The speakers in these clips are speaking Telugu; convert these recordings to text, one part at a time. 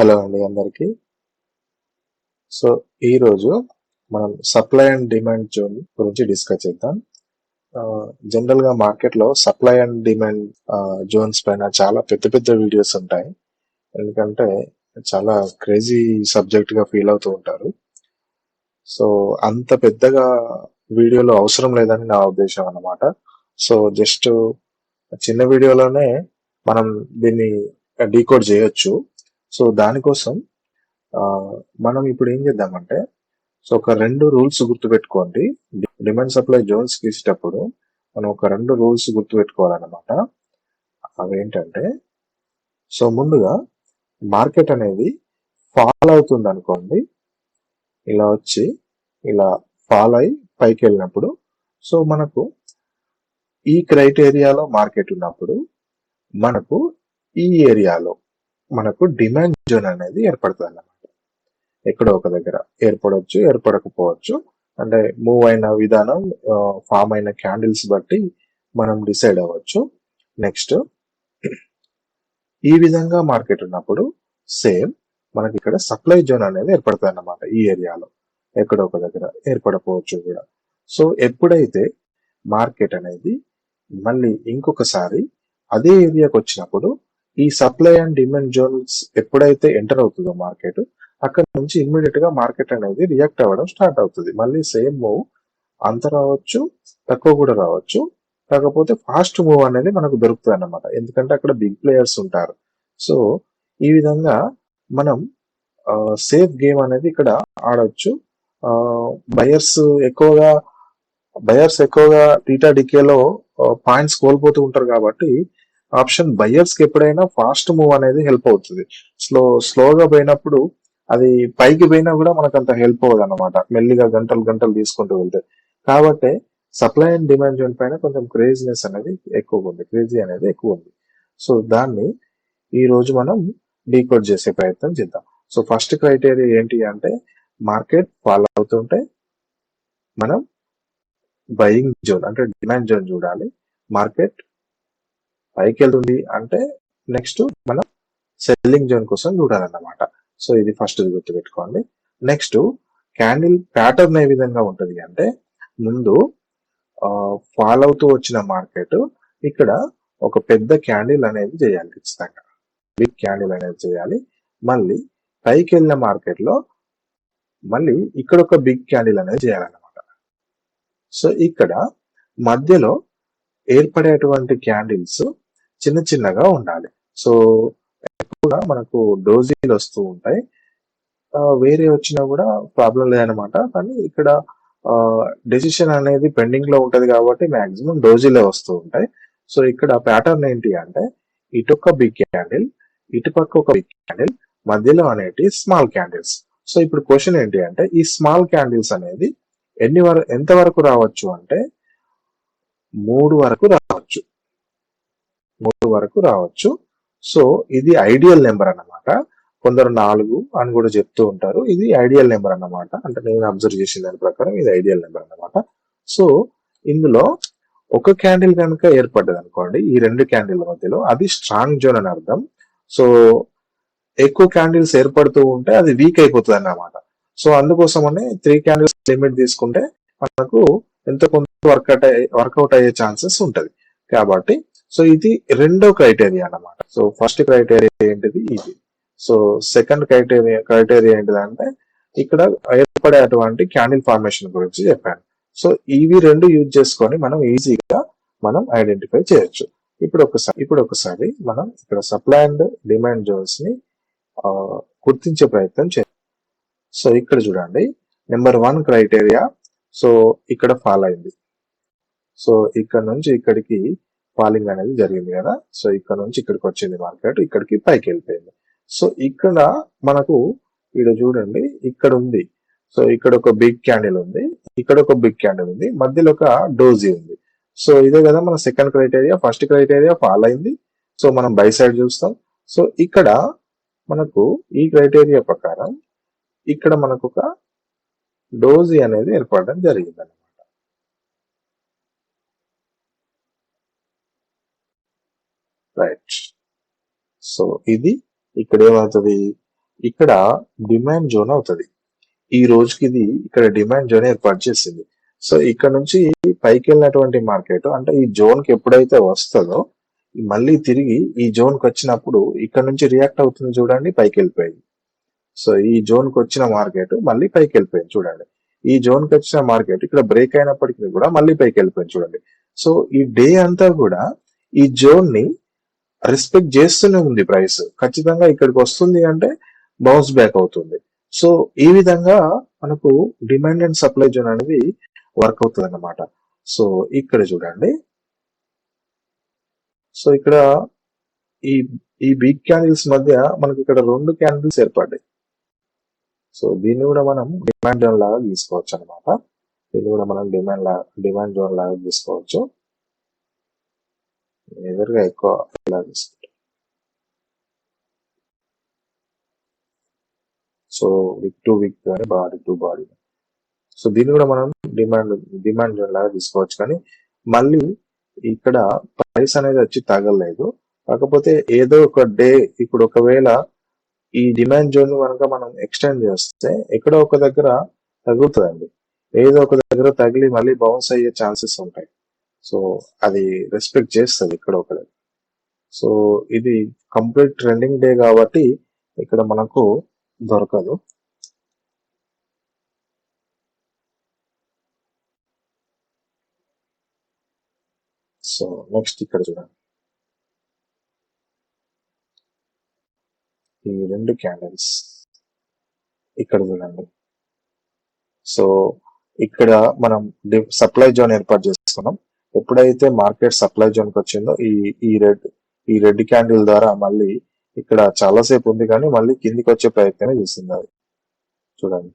హలో అండి అందరికీ. సో ఈ రోజు మనం సప్లై అండ్ డిమాండ్ జోన్ గురించి డిస్కస్ చేద్దాం. జనరల్గా మార్కెట్లో సప్లై అండ్ డిమాండ్ జోన్స్ పైన చాలా పెద్ద పెద్ద వీడియోస్ ఉంటాయి. ఎందుకంటే చాలా క్రేజీ సబ్జెక్ట్గా ఫీల్ అవుతూ ఉంటారు. సో అంత పెద్దగా వీడియోలో అవసరం లేదని నా ఉద్దేశం అన్నమాట. సో జస్ట్ చిన్న వీడియోలోనే మనం దీన్ని డీకోడ్ చేయొచ్చు. సో దానికోసం మనం ఇప్పుడు ఏం చేద్దామంటే సో ఒక రెండు రూల్స్ గుర్తుపెట్టుకోండి. డిమాండ్ సప్లై జోన్స్ గీసేటప్పుడు మనం ఒక రెండు రూల్స్ గుర్తుపెట్టుకోవాలన్నమాట. అవేంటంటే సో ముందుగా మార్కెట్ అనేది ఫాల్ అవుతుంది అనుకోండి ఇలా వచ్చి ఇలా ఫాల్ అయి పైకి వెళ్ళినప్పుడు సో మనకు ఈ క్రైటీరియాలో మార్కెట్ ఉన్నప్పుడు మనకు ఈ ఏరియాలో మనకు డిమాండ్ జోన్ అనేది ఏర్పడుతుంది అన్నమాట ఎక్కడో ఒక దగ్గర. ఏర్పడవచ్చు ఏర్పడకపోవచ్చు. అంటే మూవ్ అయిన విధానం ఫామ్ అయిన క్యాండిల్స్ బట్టి మనం డిసైడ్ అవ్వచ్చు. నెక్స్ట్ ఈ విధంగా మార్కెట్ ఉన్నప్పుడు సేమ్ మనకి ఇక్కడ సప్లై జోన్ అనేది ఏర్పడుతుంది అన్నమాట ఈ ఏరియాలో. ఎక్కడో ఒక దగ్గర. ఏర్పడకపోవచ్చు కూడా. సో ఎప్పుడైతే మార్కెట్ అనేది మళ్ళీ ఇంకొకసారి అదే ఏరియాకి వచ్చినప్పుడు ఈ సప్లై అండ్ డిమాండ్ జోన్స్ ఎప్పుడైతే ఎంటర్ అవుతుందో మార్కెట్ అక్కడ నుంచి ఇమ్మీడియట్గా మార్కెట్ అనేది రియాక్ట్ అవ్వడం స్టార్ట్ అవుతుంది. మళ్ళీ సేమ్ మూవ్ అంత రావచ్చు తక్కువ కూడా రావచ్చు. కాకపోతే ఫాస్ట్ మూవ్ అనేది మనకు దొరుకుతుంది అన్నమాట. ఎందుకంటే అక్కడ బిగ్ ప్లేయర్స్ ఉంటారు. సో ఈ విధంగా మనం సేఫ్ గేమ్ అనేది ఇక్కడ ఆడవచ్చు బయర్స్ ఎక్కువగా బయర్స్ ఎక్కువగా టీటా డికేలో పాయింట్స్ కోల్పోతూ ఉంటారు కాబట్టి ఆప్షన్ బయర్స్కి ఎప్పుడైనా ఫాస్ట్ మూవ్ అనేది హెల్ప్ అవుతుంది. స్లో స్లోగా పోయినప్పుడు అది పైకి పోయినా కూడా మనకు అంత హెల్ప్ అవ్వదు అనమాట మెల్లిగా గంటలు గంటలు తీసుకుంటూ వెళ్తే. కాబట్టి సప్లై అండ్ డిమాండ్ జోన్ పైన కొంచెం క్రేజీనెస్ అనేది ఎక్కువ ఉంది. క్రేజీ అనేది ఎక్కువ ఉంది. సో దాన్ని ఈ రోజు మనం డీకోడ్ చేసే ప్రయత్నం చేద్దాం. సో ఫస్ట్ క్రైటీరియా ఏంటి అంటే మార్కెట్ ఫాలో అవుతుంటే మనం బయింగ్ జోన్ అంటే డిమాండ్ జోన్ చూడాలి. మార్కెట్ పైకి వెళ్తుంది అంటే నెక్స్ట్ మనం సెల్లింగ్ జోన్ కోసం చూడాలన్నమాట. సో ఇది ఫస్ట్ గుర్తుపెట్టుకోండి. నెక్స్ట్ క్యాండిల్ ప్యాటర్న్ ఏ విధంగా ఉంటుంది అంటే ముందు ఫాల్ అవుతూ వచ్చిన మార్కెట్ ఇక్కడ ఒక పెద్ద క్యాండిల్ అనేది చేయాలి ఖచ్చితంగా. బిగ్ క్యాండిల్ అనేది చేయాలి. మళ్ళీ పైకి వెళ్ళిన మార్కెట్లో మళ్ళీ ఇక్కడ ఒక బిగ్ క్యాండిల్ అనేది చేయాలన్నమాట. సో ఇక్కడ మధ్యలో ఏర్పడేటువంటి క్యాండిల్స్ చిన్న చిన్నగా ఉండాలి. సో ఎక్కువగా మనకు డోజీలు వస్తూ ఉంటాయి. వేరే వచ్చినా కూడా ప్రాబ్లం లేదనమాట కానీ ఇక్కడ డెసిషన్ అనేది పెండింగ్లో ఉంటది కాబట్టి మాక్సిమం డోజీలే వస్తూ ఉంటాయి. సో ఇక్కడ ప్యాటర్న్ ఏంటి అంటే ఇటు ఒక బిగ్ క్యాండిల్ ఇటు పక్క ఒక బిగ్ క్యాండిల్ మధ్యలో అనేటి స్మాల్ క్యాండిల్స్. సో ఇప్పుడు క్వశ్చన్ ఏంటి అంటే ఈ స్మాల్ క్యాండిల్స్ అనేది ఎన్ని వరకు ఎంత వరకు రావచ్చు అంటే మూడు వరకు రావచ్చు. మూడు వరకు రావచ్చు. సో ఇది ఐడియల్ నెంబర్ అన్నమాట. కొందరు నాలుగు అని కూడా చెప్తూ ఉంటారు. ఇది ఐడియల్ నెంబర్ అన్నమాట. అంటే నేను అబ్జర్వ్ చేసిన దాని ప్రకారం ఇది ఐడియల్ నెంబర్ అన్నమాట. సో ఇందులో ఒక క్యాండిల్ కనుక ఏర్పడ్డది అనుకోండి ఈ రెండు క్యాండిల్ మధ్యలో అది స్ట్రాంగ్ జోన్ అని అర్థం. సో ఎక్కువ క్యాండిల్స్ ఏర్పడుతూ ఉంటే అది వీక్ అయిపోతుంది అన్నమాట. సో అందుకోసమనే త్రీ క్యాండిల్స్ లిమిట్ తీసుకుంటే మనకు ఎంత కొంత వర్కౌట్ వర్కౌట్ అయ్యే ఛాన్సెస్ ఉంటది. కాబట్టి సో ఇది రెండో క్రైటీరియా అన్నమాట. సో ఫస్ట్ క్రైటీరియా ఏంటిది? ఇది. సో సెకండ్ క్రైటీరియా క్రైటీరియా ఏంటిదంటే ఇక్కడ ఏర్పడేటువంటి క్యాండిల్ ఫార్మేషన్ గురించి చెప్పాను. సో ఇవి రెండు యూజ్ చేసుకొని మనం ఈజీగా మనం ఐడెంటిఫై చేయొచ్చు. ఇప్పుడు ఒకసారి ఇప్పుడు ఒకసారి మనం ఇక్కడ సప్లై అండ్ డిమాండ్ జోన్స్ని ఆ, గుర్తించే ప్రయత్నం చేయాలి సో ఇక్కడ చూడండి. నెంబర్ వన్ క్రైటీరియా సో ఇక్కడ ఫాలో అయింది. సో ఇక్కడ నుంచి ఇక్కడికి ఫాలింగ్ అనేది జరిగింది కదా. సో ఇక్కడ నుంచి ఇక్కడికి వచ్చింది మార్కెట్ ఇక్కడికి పైకి వెళ్ళిపోయింది. సో ఇక్కడ మనకు ఇక్కడ చూడండి ఇక్కడ ఉంది. సో ఇక్కడ ఒక బిగ్ క్యాండిల్ ఉంది ఇక్కడ ఒక బిగ్ క్యాండిల్ ఉంది మధ్యలో ఒక డోజీ ఉంది. సో ఇదే కదా మన second criteria first criteria fall అయింది. సో మనం బై సైడ్ చూస్తాం. సో ఇక్కడ మనకు ఈ క్రైటీరియా ప్రకారం ఇక్కడ మనకు ఒక డోజీ అనేది ఏర్పడడం జరిగింది అనమాట రైట్. సో ఇది ఇక్కడ ఏమవుతుంది? ఇక్కడ డిమాండ్ జోన్ అవుతుంది. ఈ రోజుకి ఇది ఇక్కడ డిమాండ్ జోన్ ఏర్పాటు చేసింది. సో ఇక్కడ నుంచి పైకి వెళ్ళినటువంటి మార్కెట్ అంటే ఈ జోన్కి ఎప్పుడైతే వస్తుందో మళ్ళీ తిరిగి ఈ జోన్కి వచ్చినప్పుడు ఇక్కడ నుంచి రియాక్ట్ అవుతుంది చూడండి పైకి వెళ్ళిపోయింది. సో ఈ జోన్కి వచ్చిన మార్కెట్ మళ్ళీ పైకి వెళ్ళిపోయింది చూడండి. ఈ జోన్కి వచ్చిన మార్కెట్ ఇక్కడ బ్రేక్ అయినప్పటికీ కూడా మళ్ళీ పైకి వెళ్ళిపోయింది చూడండి. సో ఈ డే అంతా కూడా ఈ జోన్ని రెస్పెక్ట్ చేస్తూనే ఉంది ప్రైస్ ఖచ్చితంగా ఇక్కడికి వస్తుంది అంటే బౌన్స్ బ్యాక్ అవుతుంది. సో ఈ విధంగా మనకు డిమాండ్ అండ్ సప్లై జోన్ అనేది వర్క్ అవుతుంది అన్నమాట సో ఇక్కడ చూడండి. సో ఇక్కడ ఈ ఈ బిగ్ క్యాండిల్స్ మధ్య మనకి ఇక్కడ రెండు క్యాండిల్స్ ఏర్పడ్డాయి. సో దీన్ని కూడా మనం డిమాండ్ జోన్ లాగా తీసుకోవచ్చు అనమాట దీన్ని కూడా మనం డిమాండ్ లా డిమాండ్ జోన్ లాగా తీసుకోవచ్చు ఎదురుగా ఎక్కువ ఇలా సో విక్ టు విక్ కానీ బాడీ టు బాడీ సో దీన్ని కూడా మనం డిమాండ్ డిమాండ్ జోన్ లాగా తీసుకోవచ్చు. కానీ మళ్ళీ ఇక్కడ ప్రైస్ అనేది వచ్చి తగలలేదు కాకపోతే ఏదో ఒక డే ఇప్పుడు ఒకవేళ ఈ డిమాండ్ జోన్ కనుక మనం ఎక్స్టెండ్ చేస్తే ఎక్కడో ఒక దగ్గర తగ్గుతుందండి. ఏదో ఒక దగ్గర తగిలి మళ్ళీ బౌన్స్ అయ్యే ఛాన్సెస్ ఉంటాయి. సో అది రెస్పెక్ట్ చేస్తుంది ఇక్కడ ఒకటి సో ఇది కంప్లీట్ ట్రెండింగ్ డే కాబట్టి ఇక్కడ మనకు దొరకదు. సో నెక్స్ట్ ఇక్కడ చూడండి. ఈ రెండు క్యాండిల్స్ ఇక్కడ చూడండి. సో ఇక్కడ మనం సప్లై జోన్ ఏర్పాటు చేసుకున్నాం. ఎప్పుడైతే మార్కెట్ సప్లై జోన్కి వచ్చిందో ఈ ఈ రెడ్ ఈ రెడ్ క్యాండిల్ ద్వారా మళ్ళీ ఇక్కడ చాలాసేపు ఉంది కానీ మళ్ళీ కిందికి వచ్చే ప్రయత్నమే చేసింది అది. చూడండి.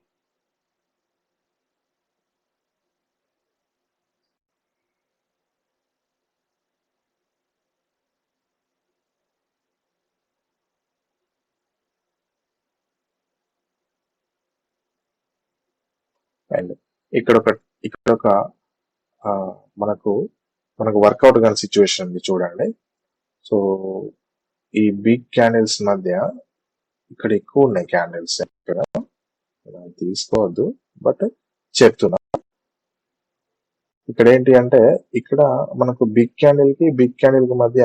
అండ్ ఇక్కడ ఒక ఇక్కడ ఒక మనకు మనకు వర్కౌట్ కాని సిచ్యువేషన్ ఉంది చూడండి. సో ఈ బిగ్ క్యాండిల్స్ మధ్య ఇక్కడ ఎక్కువ ఉన్నాయి క్యాండిల్స్ ఇక్కడ. మనం తీసుకోవద్దు బట్ చెప్తున్నా. ఇక్కడ ఏంటి అంటే ఇక్కడ మనకు బిగ్ క్యాండిల్కి బిగ్ క్యాండిల్కి మధ్య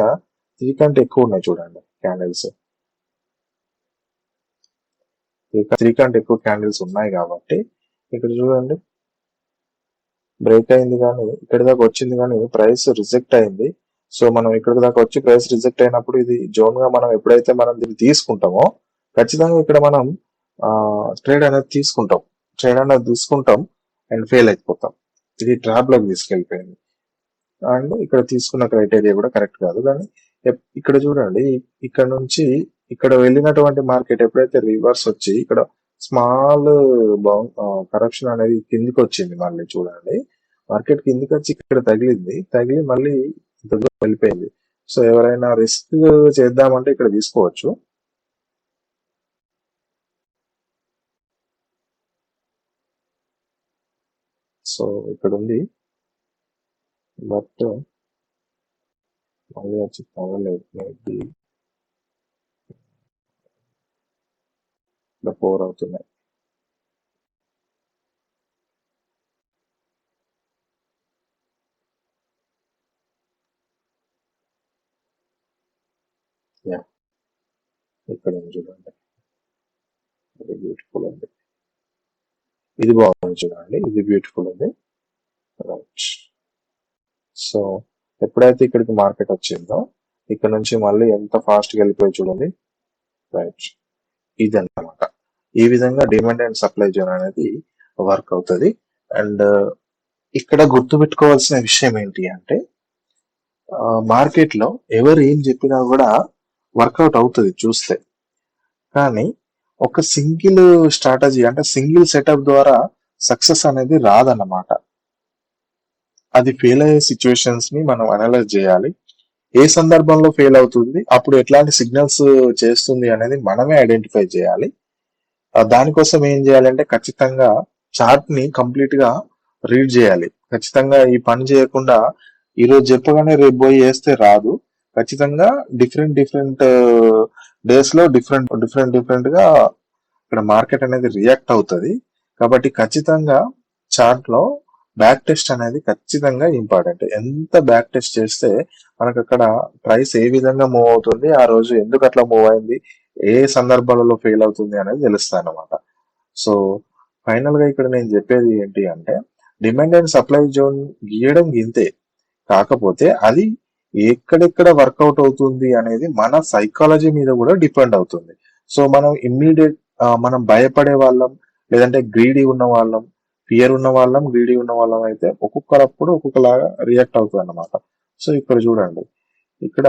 త్రీ కంటే ఎక్కువ ఉన్నాయి చూడండి క్యాండిల్స్ త్రీ కంటే ఎక్కువ క్యాండిల్స్ ఉన్నాయి కాబట్టి ఇక్కడ చూడండి. బ్రేక్ అయింది కానీ ఇక్కడ దాకా వచ్చింది కానీ ప్రైస్ రిజెక్ట్ అయింది. సో మనం ఇక్కడ దాకా వచ్చి ప్రైస్ రిజెక్ట్ అయినప్పుడు ఇది జోన్గా మనం ఎప్పుడైతే మనం దీన్ని తీసుకుంటామో ఖచ్చితంగా ఇక్కడ మనం ట్రేడ్ అనేది తీసుకుంటాం. ట్రేడ్ అనేది తీసుకుంటాం అండ్ ఫెయిల్ అయిపోతాం. ఇది ట్రాప్లోకి తీసుకెళ్ళిపోయింది. అండ్ ఇక్కడ తీసుకున్న క్రైటీరియా కూడా కరెక్ట్ కాదు. కానీ ఇక్కడ చూడండి ఇక్కడ నుంచి ఇక్కడ వెళ్ళినటువంటి మార్కెట్ ఎప్పుడైతే రివర్స్ వచ్చి ఇక్కడ స్మాల్ కరప్షన్ అనేది కిందికి వచ్చింది మళ్ళీ చూడండి. మార్కెట్ కిందికి వచ్చి ఇక్కడ తగిలింది. తగిలి మళ్ళీ వెళ్ళిపోయింది. సో ఎవరైనా రిస్క్ చేద్దామంటే ఇక్కడ తీసుకోవచ్చు. సో ఇక్కడ ఉంది బట్ మళ్ళీ వచ్చి తగలేదు మేబీ ఫోర్ అవుతున్నాయి. యా ఇక్కడ చూడండి. ఇది బ్యూటిఫుల్ ఉంది. ఇది బాగుంది చూడండి. ఇది బ్యూటిఫుల్ ఉంది. రైట్ సో ఎప్పుడైతే ఇక్కడికి మార్కెట్ వచ్చిందో ఇక్కడ నుంచి మళ్ళీ ఎంత ఫాస్ట్గా వెళ్ళిపోయి చూడండి. రైట్ ఇది ఈ విధంగా డిమాండ్ అండ్ సప్లై జోన్ అనేది వర్క్ అవుతుంది. అండ్ uh, ఇక్కడ గుర్తుపెట్టుకోవాల్సిన విషయం ఏంటి అంటే మార్కెట్లో ఎవరు ఏం చెప్పినా కూడా వర్కౌట్ అవుతుంది చూస్తే. కానీ ఒక సింగిల్ స్ట్రాటజీ అంటే సింగిల్ సెటప్ ద్వారా సక్సెస్ అనేది రాదన్నమాట. అది ఫెయిల్ అయ్యే సిచ్యువేషన్స్ని మనం అనలైజ్ చేయాలి. ఏ సందర్భంలో ఫెయిల్ అవుతుంది అప్పుడు ఎట్లాంటి సిగ్నల్స్ చేస్తుంది అనేది మనమే ఐడెంటిఫై చేయాలి. దానికోసం ఏం చేయాలంటే ఖచ్చితంగా చార్ట్ని కంప్లీట్గా రీడ్ చేయాలి. ఖచ్చితంగా ఈ పని చేయకుండా ఈరోజు చెప్పగానే రేపు పోయి వేస్తే రాదు. ఖచ్చితంగా డిఫరెంట్ డిఫరెంట్ డేస్లో డిఫరెంట్ డిఫరెంట్ డిఫరెంట్గా ఇక్కడ మార్కెట్ అనేది రియాక్ట్ అవుతుంది. కాబట్టి ఖచ్చితంగా చార్ట్లో బ్యాక్ టెస్ట్ అనేది ఖచ్చితంగా ఇంపార్టెంట్ ఎంత బ్యాక్ టెస్ట్ చేస్తే మనకు అక్కడ ప్రైస్ ఏ విధంగా మూవ్ అవుతుంది ఆ రోజు ఎందుకు అట్లా మూవ్ అయింది ఏ సందర్భాలలో ఫెయిల్ అవుతుంది అనేది తెలుస్తాయి అన్నమాట. సో ఫైనల్గా ఇక్కడ నేను చెప్పేది ఏంటి అంటే డిమాండ్ అండ్ సప్లై జోన్ గీయడం ఇంతే కాకపోతే అది ఎక్కడెక్కడ వర్కౌట్ అవుతుంది అనేది మన సైకాలజీ మీద కూడా డిపెండ్ అవుతుంది. సో మనం ఇమ్మీడియట్ మనం భయపడే వాళ్ళం లేదంటే గ్రీడీ ఉన్న వాళ్ళం ఫియర్ ఉన్న వాళ్ళం గ్రీడీ ఉన్న వాళ్ళం అయితే ఒక్కొక్కరప్పుడు ఒక్కొక్కలాగా రియాక్ట్ అవుతుంది అనమాట సో ఇక్కడ చూడండి. ఇక్కడ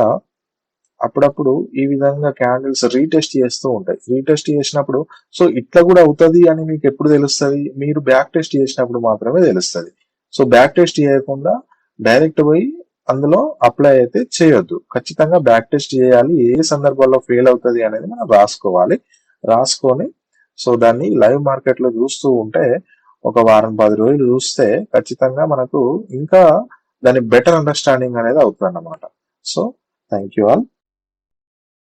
అప్పుడప్పుడు ఈ విధంగా క్యాండిల్స్ రీటెస్ట్ చేస్తూ ఉంటాయి. రీటెస్ట్ చేసినప్పుడు సో ఇట్లా కూడా అవుతుంది అని మీకు ఎప్పుడు తెలుస్తుంది? మీరు బ్యాక్ టెస్ట్ చేసినప్పుడు మాత్రమే తెలుస్తుంది. సో బ్యాక్ టెస్ట్ చేయకుండా డైరెక్ట్ పోయి అందులో అప్లై అయితే చేయొద్దు. ఖచ్చితంగా బ్యాక్ టెస్ట్ చేయాలి. ఏ సందర్భాల్లో ఫెయిల్ అవుతుంది అనేది మనం రాసుకోవాలి. రాసుకొని సో దాన్ని లైవ్ మార్కెట్లో చూస్తూ ఉంటే ఒక వారం పది రోజులు చూస్తే ఖచ్చితంగా మనకు ఇంకా దాని బెటర్ అండర్స్టాండింగ్ అనేది అవుతుంది అన్నమాట సో థ్యాంక్ యూ ఆల్